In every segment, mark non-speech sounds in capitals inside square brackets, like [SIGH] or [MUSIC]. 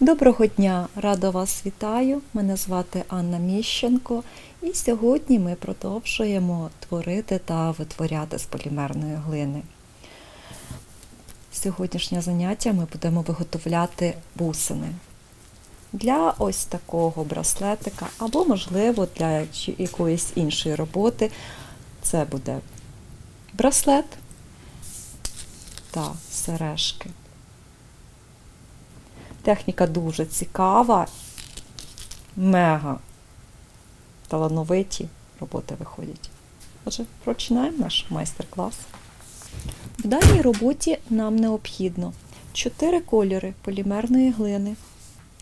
Доброго дня! Рада вас вітаю! Мене звати Анна Міщенко, і сьогодні ми продовжуємо творити та витворяти з полімерної глини. Сьогоднішнє заняття ми будемо виготовляти бусини для ось такого браслетика, або, можливо, для якоїсь іншої роботи. Це буде браслет та сережки. Техніка дуже цікава, мега талановиті роботи виходять. Отже, починаємо наш майстер-клас. В даній роботі нам необхідно 4 кольори полімерної глини: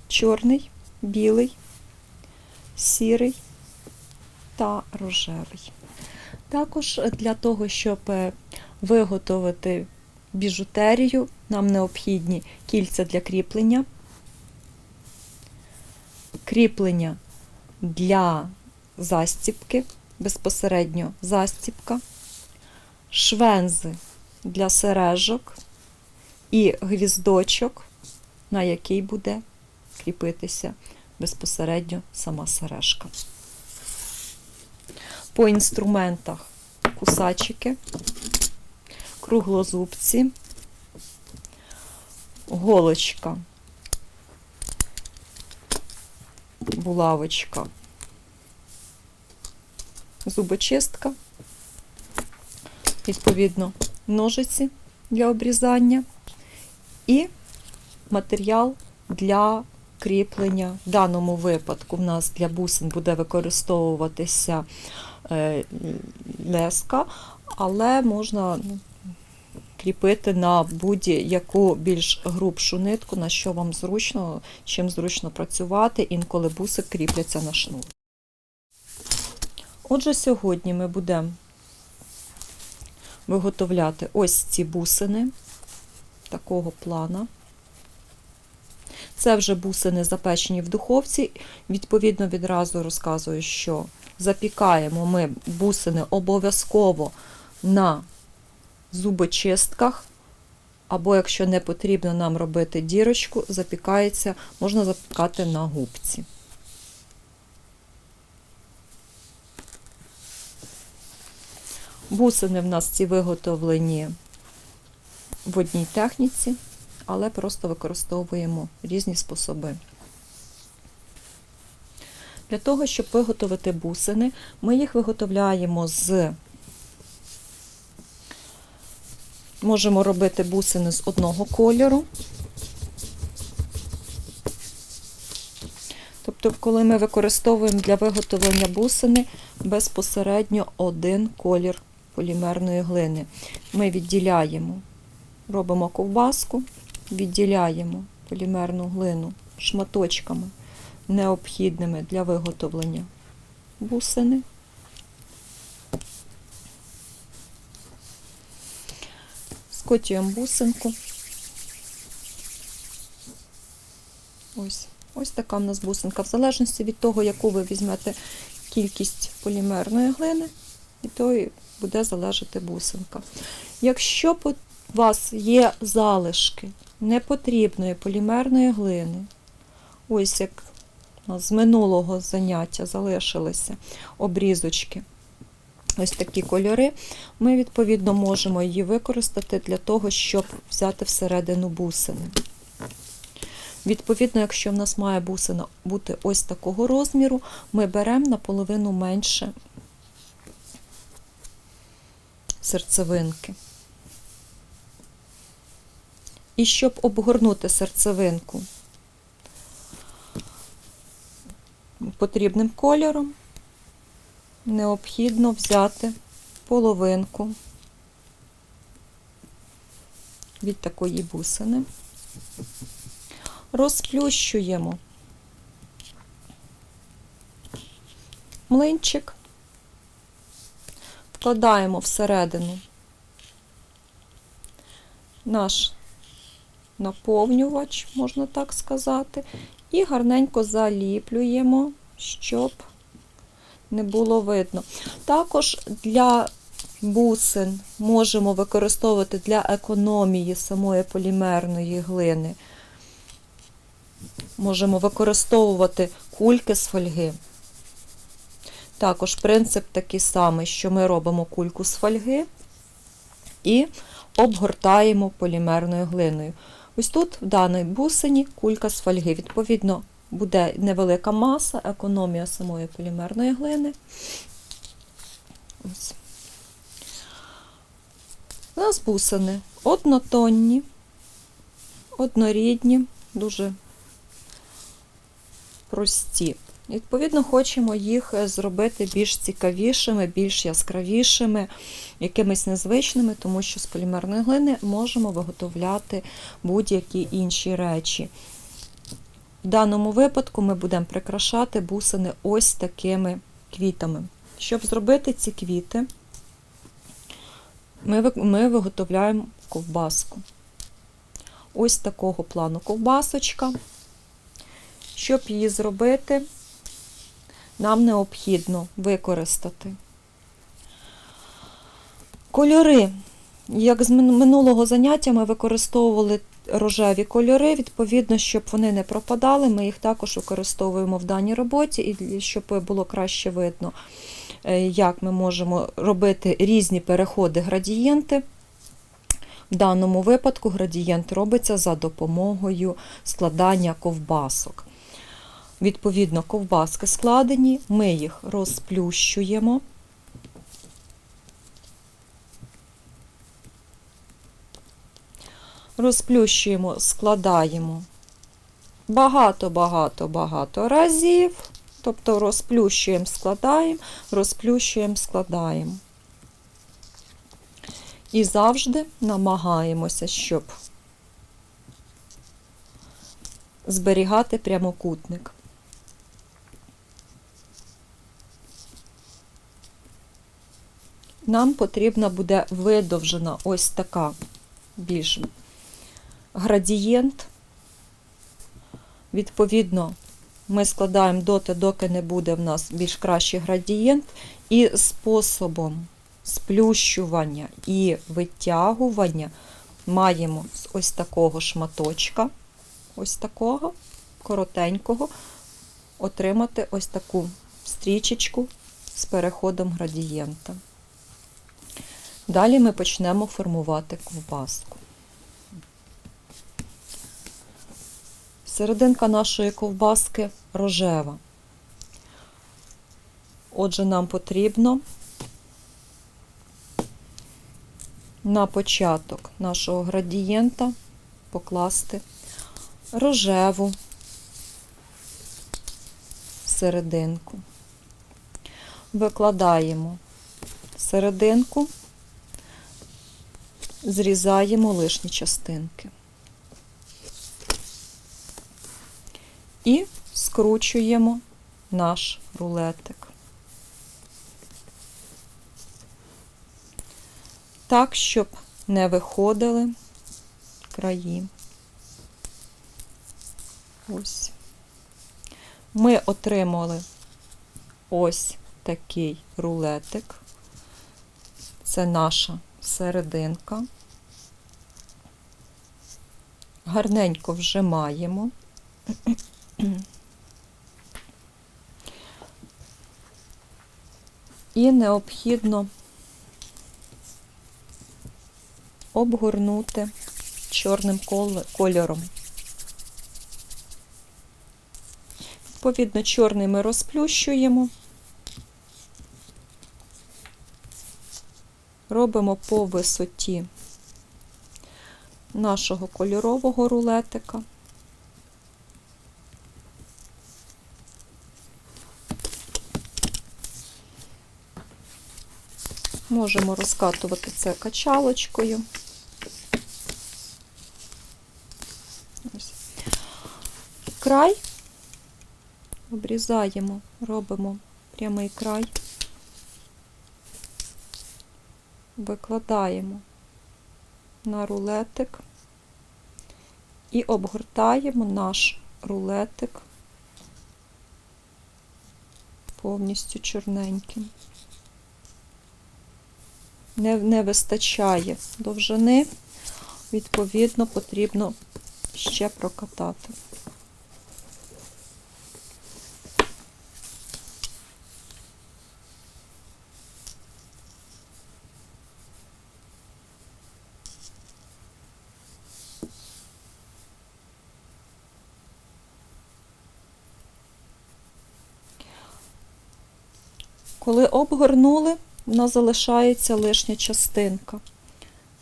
чорний, білий, сірий та рожевий. Також для того, щоб е, виготовити біжутерію, нам необхідні кільця для кріплення, кріплення для застіпки, безпосередньо застіпка, швензи для сережок і гвіздочок, на який буде кріпитися безпосередньо сама сережка. По інструментах кусачики, круглозубці, голочка, булавочка, зубочистка, відповідно, ножиці для обрізання. І матеріал для кріплення. В даному випадку в нас для бусин буде використовуватися е, леска, але можна ну, кріпити на будь-яку більш грубшу нитку, на що вам зручно, чим зручно працювати, інколи бусик кріпляться на шнур. Отже, сьогодні ми будемо виготовляти ось ці бусини такого плана. Це вже бусини запечені в духовці. Відповідно, відразу розказую, що запікаємо ми бусини обов'язково на зубочистках, або, якщо не потрібно нам робити дірочку, запікається, можна запікати на губці. Бусини в нас ці виготовлені в одній техніці, але просто використовуємо різні способи. Для того, щоб виготовити бусини, ми їх виготовляємо з Можемо робити бусини з одного кольору. Тобто, коли ми використовуємо для виготовлення бусини безпосередньо один колір полімерної глини. Ми відділяємо, робимо ковбаску, відділяємо полімерну глину шматочками, необхідними для виготовлення бусини. Скотуємо бусинку. Ось. Ось така в нас бусинка. В залежності від того, яку ви візьмете кількість полімерної глини, і буде залежати бусинка. Якщо у вас є залишки непотрібної полімерної глини, ось як з минулого заняття залишилися обрізочки, ось такі кольори, ми, відповідно, можемо її використати для того, щоб взяти всередину бусини. Відповідно, якщо в нас має бусина бути ось такого розміру, ми беремо наполовину менше серцевинки. І щоб обгорнути серцевинку потрібним кольором, необхідно взяти половинку від такої бусини, розплющуємо млинчик, вкладаємо всередину наш наповнювач, можна так сказати, і гарненько заліплюємо, щоб не було видно. Також для бусин можемо використовувати для економії самої полімерної глини можемо використовувати кульки з фольги. Також принцип такий самий, що ми робимо кульку з фольги і обгортаємо полімерною глиною. Ось тут, в даній бусині, кулька з фольги. Відповідно, буде невелика маса, економія самої полімерної глини. Ось. У нас бусини однотонні, однорідні, дуже прості. Відповідно, хочемо їх зробити більш цікавішими, більш яскравішими, якимись незвичними, тому що з полімерної глини можемо виготовляти будь-які інші речі. В даному випадку ми будемо прикрашати бусини ось такими квітами. Щоб зробити ці квіти, ми, ми виготовляємо ковбаску. Ось такого плану ковбасочка. Щоб її зробити, нам необхідно використати кольори. Як з минулого заняття ми використовували рожеві кольори, відповідно, щоб вони не пропадали, ми їх також використовуємо в даній роботі, і щоб було краще видно, е, як ми можемо робити різні переходи градієнти. В даному випадку градієнт робиться за допомогою складання ковбасок. Відповідно, ковбаски складені, ми їх розплющуємо. Розплющуємо, складаємо багато-багато-багато разів. Тобто розплющуємо, складаємо, розплющуємо, складаємо. І завжди намагаємося, щоб зберігати прямокутник. Нам потрібна буде видовжена ось така більш градієнт. Відповідно, ми складаємо доти, доки не буде в нас більш кращий градієнт, і способом сплющування і витягування маємо з ось такого шматочка, ось такого коротенького, отримати ось таку стрічечку з переходом градієнта. Далі ми почнемо формувати ковбаску. Серединка нашої ковбаски рожева. Отже, нам потрібно на початок нашого градієнта покласти рожеву серединку. Викладаємо серединку, зрізаємо лишні частинки. І скручуємо наш рулетик. Так, щоб не виходили краї. Ось. Ми отримали ось такий рулетик. Це наша серединка. Гарненько вжимаємо. І необхідно обгорнути чорним кольором. Відповідно, чорний ми розплющуємо, робимо по висоті нашого кольорового рулетика. Можемо розкатувати це качалочкою. Ось. Край обрізаємо, робимо прямий край, викладаємо на рулетик і обгортаємо наш рулетик повністю чорненьким не, не вистачає довжини, відповідно, потрібно ще прокатати. Коли обгорнули, в нас залишається лишня частинка.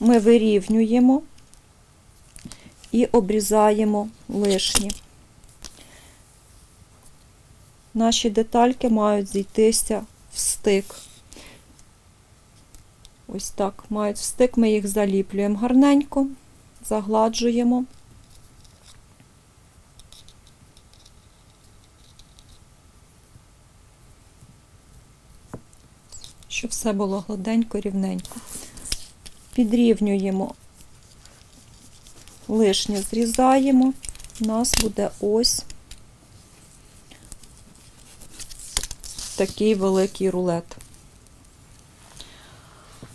Ми вирівнюємо і обрізаємо лишні. Наші детальки мають зійтися в стик. Ось так мають в стик, ми їх заліплюємо гарненько, загладжуємо. Щоб все було гладенько, рівненько. Підрівнюємо, лишнє зрізаємо. У нас буде ось такий великий рулет.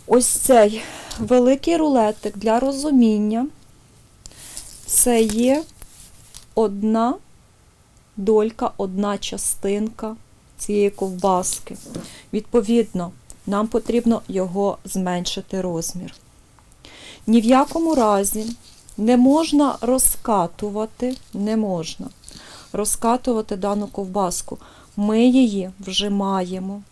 Ось цей великий рулетик для розуміння. Це є одна долька, одна частинка цієї ковбаски. Відповідно, нам потрібно його зменшити розмір. Ні в якому разі не можна розкатувати, не можна розкатувати дану ковбаску. Ми її вжимаємо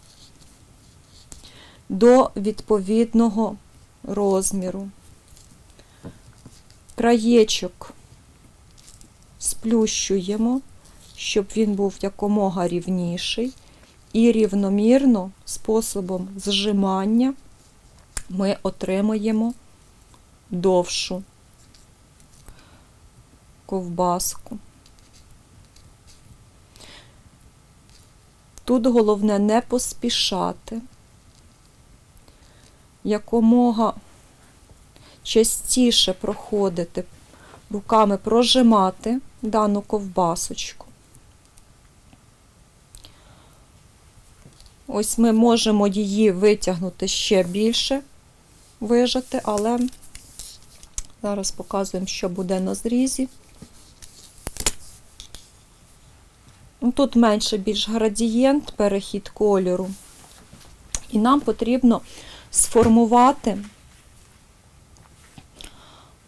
до відповідного розміру. Краєчок сплющуємо, щоб він був якомога рівніший, і рівномірно способом зжимання ми отримаємо довшу ковбаску. Тут головне не поспішати, якомога частіше проходити руками, прожимати дану ковбасочку. Ось ми можемо її витягнути ще більше, вижати, але зараз показуємо, що буде на зрізі. Ну, Тут менше більш градієнт, перехід кольору. І нам потрібно сформувати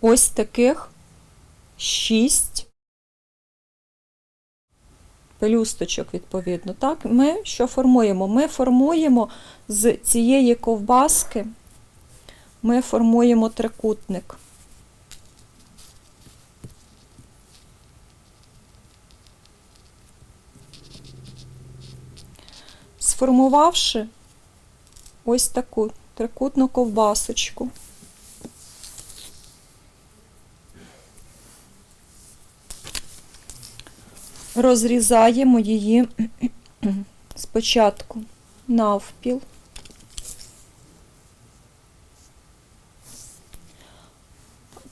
ось таких 6 пелюсточок, відповідно. Так? Ми що формуємо? Ми формуємо з цієї ковбаски, ми формуємо трикутник. Сформувавши ось таку трикутну ковбасочку. Розрізаємо її [CLEARS THROAT] спочатку навпіл,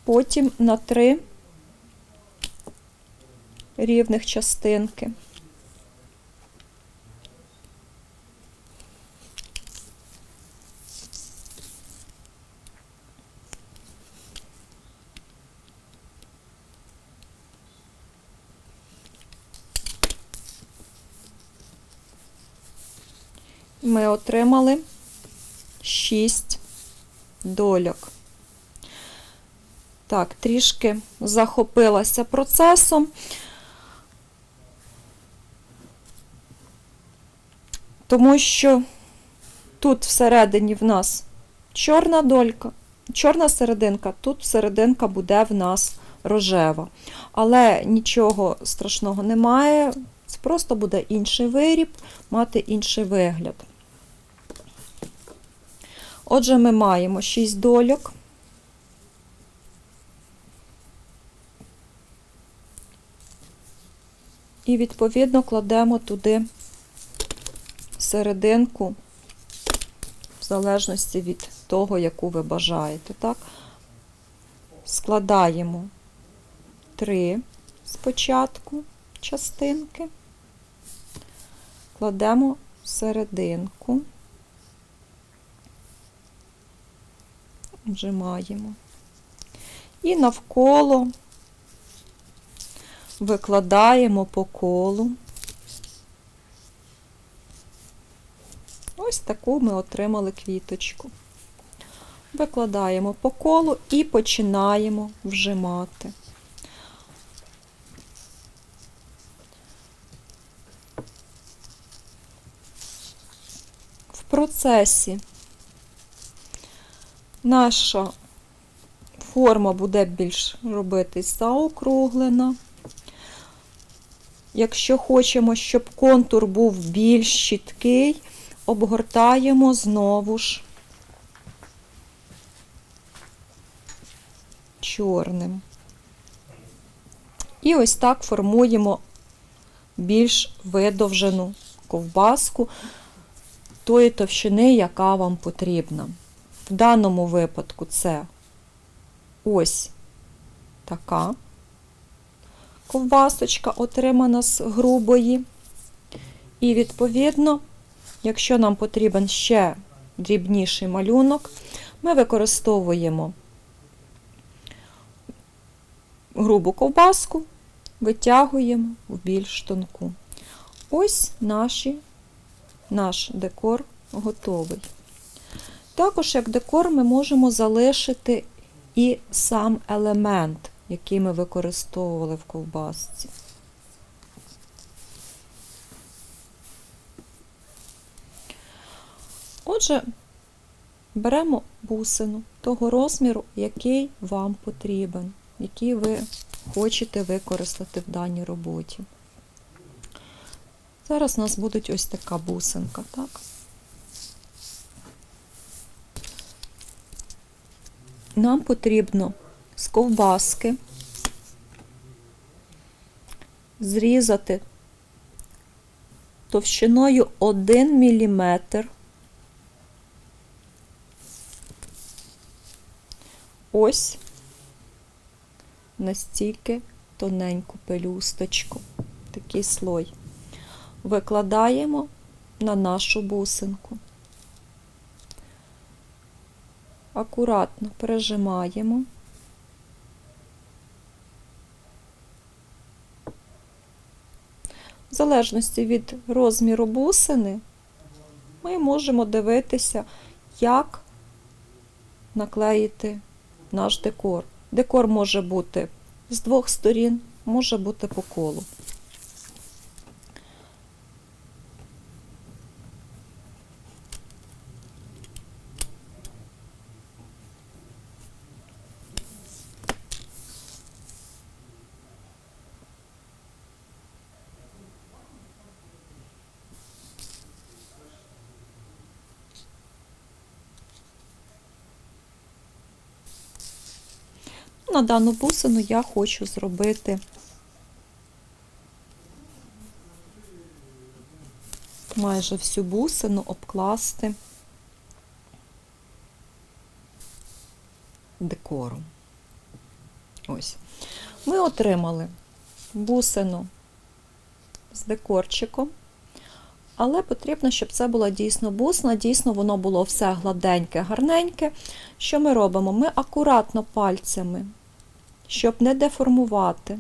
потім на три рівних частинки. Ми отримали 6 дольок. Так, трішки захопилася процесом. Тому що тут всередині в нас чорна долька, чорна серединка, тут серединка буде в нас рожева. Але нічого страшного немає, це просто буде інший виріб, мати інший вигляд. Отже, ми маємо 6 дольок. І, відповідно, кладемо туди серединку, в залежності від того, яку ви бажаєте. Так? Складаємо 3 спочатку частинки, кладемо серединку. Вжимаємо. І навколо викладаємо по колу. Ось таку ми отримали квіточку. Викладаємо по колу і починаємо вжимати. В процесі наша форма буде більш робитись заокруглена. Якщо хочемо, щоб контур був більш чіткий, обгортаємо знову ж чорним. І ось так формуємо більш видовжену ковбаску тої товщини, яка вам потрібна. В даному випадку це ось така ковбасочка, отримана з грубої. І, відповідно, якщо нам потрібен ще дрібніший малюнок, ми використовуємо грубу ковбаску, витягуємо в більш тонку. Ось наші, наш декор готовий. Також, як декор, ми можемо залишити і сам елемент, який ми використовували в ковбасці. Отже, беремо бусину того розміру, який вам потрібен, який ви хочете використати в даній роботі. Зараз у нас буде ось така бусинка, так? Нам потрібно з ковбаски зрізати товщиною 1 мм ось настільки тоненьку пелюсточку, такий слой. Викладаємо на нашу бусинку. Акуратно прижимаємо. В залежності від розміру бусини, ми можемо дивитися, як наклеїти наш декор. Декор може бути з двох сторін, може бути по колу. На дану бусину я хочу зробити майже всю бусину обкласти декором. Ось. Ми отримали бусину з декорчиком, але потрібно, щоб це була дійсно бусина, дійсно воно було все гладеньке, гарненьке. Що ми робимо? Ми акуратно пальцями, щоб не деформувати,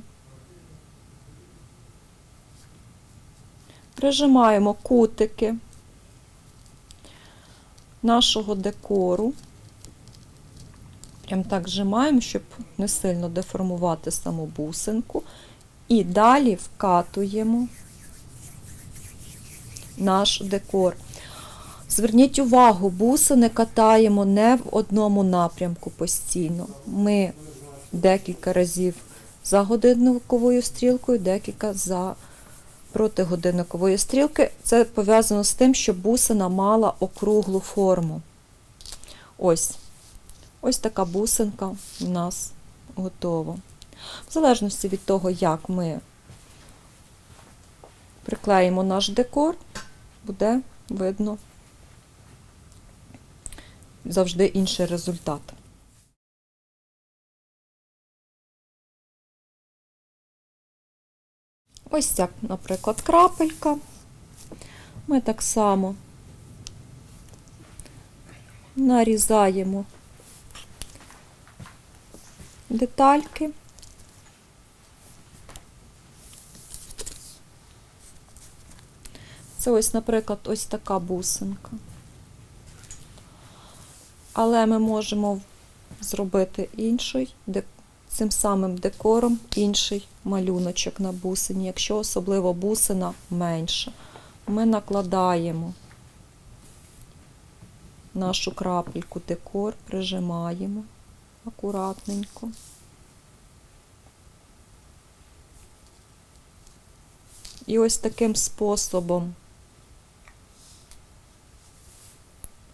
прижимаємо кутики нашого декору. Прям так зжимаємо, щоб не сильно деформувати саму бусинку. І далі вкатуємо наш декор. Зверніть увагу, бусини катаємо не в одному напрямку постійно. Ми декілька разів за годинниковою стрілкою, декілька за протигодинникової стрілки. Це пов'язано з тим, що бусина мала округлу форму. Ось. Ось така бусинка у нас готова. В залежності від того, як ми приклеїмо наш декор, буде видно завжди інший результат. Ось ця, наприклад, крапелька. Ми так само нарізаємо детальки. Це ось, наприклад, ось така бусинка. Але ми можемо зробити інший, де цим самим декором інший малюночок на бусині, якщо особливо бусина менша. Ми накладаємо нашу крапельку декор, прижимаємо акуратненько. І ось таким способом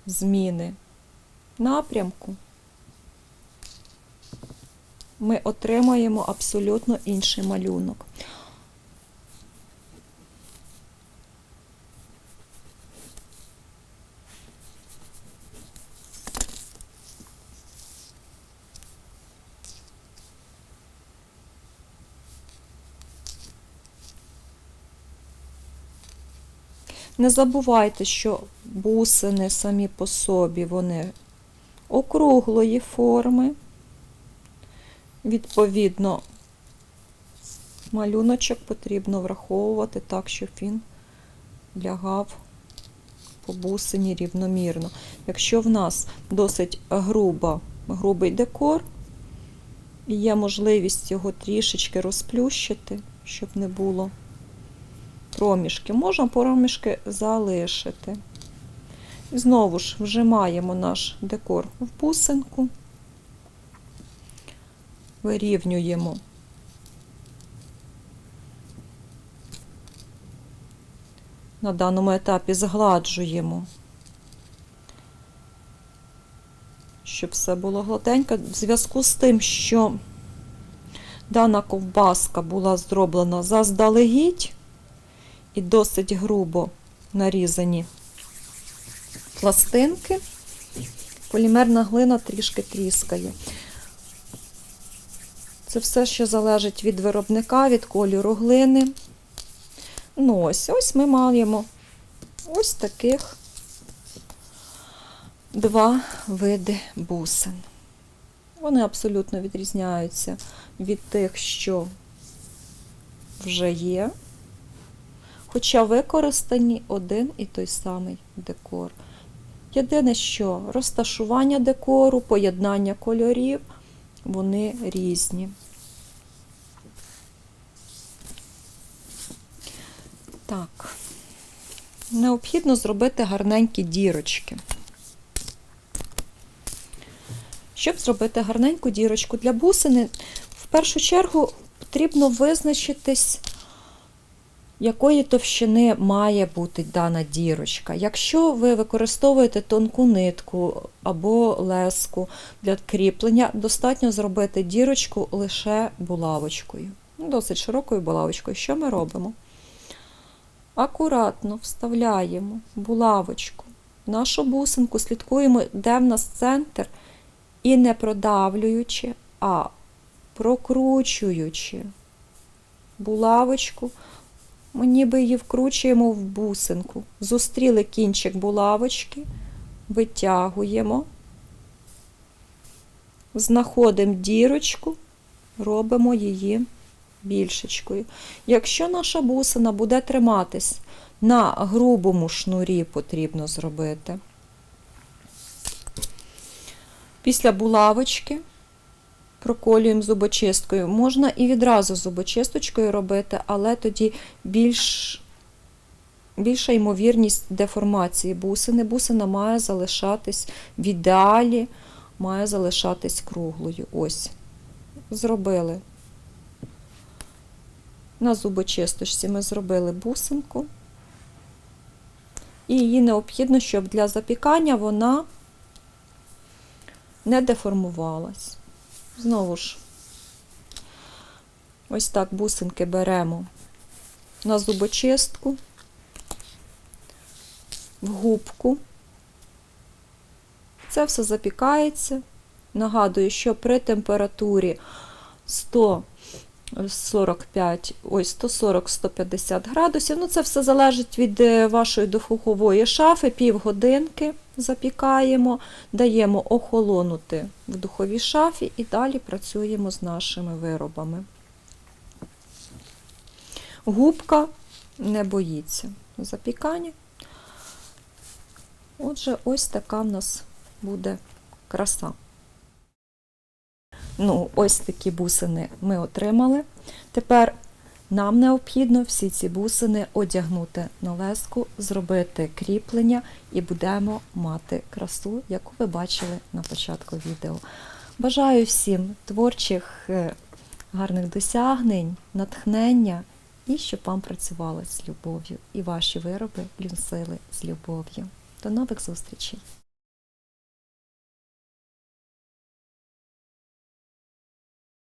зміни напрямку ми отримаємо абсолютно інший малюнок. Не забувайте, що бусини самі по собі вони округлої форми. Відповідно, малюночок потрібно враховувати так, щоб він лягав по бусині рівномірно. Якщо в нас досить груба, грубий декор, і є можливість його трішечки розплющити, щоб не було проміжки, можна проміжки залишити. І знову ж вжимаємо наш декор в бусинку, вирівнюємо на даному етапі згладжуємо, щоб все було гладенько. В зв'язку з тим, що дана ковбаска була зроблена заздалегідь і досить грубо нарізані пластинки, полімерна глина трішки тріскає. Це все, що залежить від виробника, від кольору глини. Ну ось, ось ми маємо ось таких два види бусин. Вони абсолютно відрізняються від тих, що вже є. Хоча використані один і той самий декор. Єдине, що розташування декору, поєднання кольорів, вони різні. Так, необхідно зробити гарненькі дірочки. Щоб зробити гарненьку дірочку для бусини, в першу чергу потрібно визначитись, якої товщини має бути дана дірочка. Якщо ви використовуєте тонку нитку або леску для кріплення, достатньо зробити дірочку лише булавочкою. Досить широкою булавочкою. Що ми робимо? Акуратно вставляємо булавочку нашу бусинку, слідкуємо, де в нас центр, і не продавлюючи, а прокручуючи булавочку, ми ніби її вкручуємо в бусинку. Зустріли кінчик булавочки, витягуємо, знаходимо дірочку, робимо її більшечкою. Якщо наша бусина буде триматись на грубому шнурі, потрібно зробити. Після булавочки проколюємо зубочисткою. Можна і відразу зубочисточкою робити, але тоді більш, більша ймовірність деформації бусини. Бусина має залишатись в ідеалі, має залишатись круглою. Ось. Зробили. На зубочисточці ми зробили бусинку. І її необхідно, щоб для запікання вона не деформувалась. Знову ж, ось так бусинки беремо на зубочистку, в губку. Це все запікається. Нагадую, що при температурі 145, ось 140-150 градусів, ну це все залежить від е, вашої духової шафи, півгодинки запікаємо, даємо охолонути в духовій шафі і далі працюємо з нашими виробами. Губка не боїться запікання. Отже, ось така в нас буде краса. Ну, ось такі бусини ми отримали. Тепер Нам необхідно всі ці бусини одягнути на леску, зробити кріплення і будемо мати красу, яку ви бачили на початку відео. Бажаю всім творчих е, гарних досягнень, натхнення і щоб вам працювали з любов'ю, і ваші вироби лінсили з любов'ю. До нових зустрічей!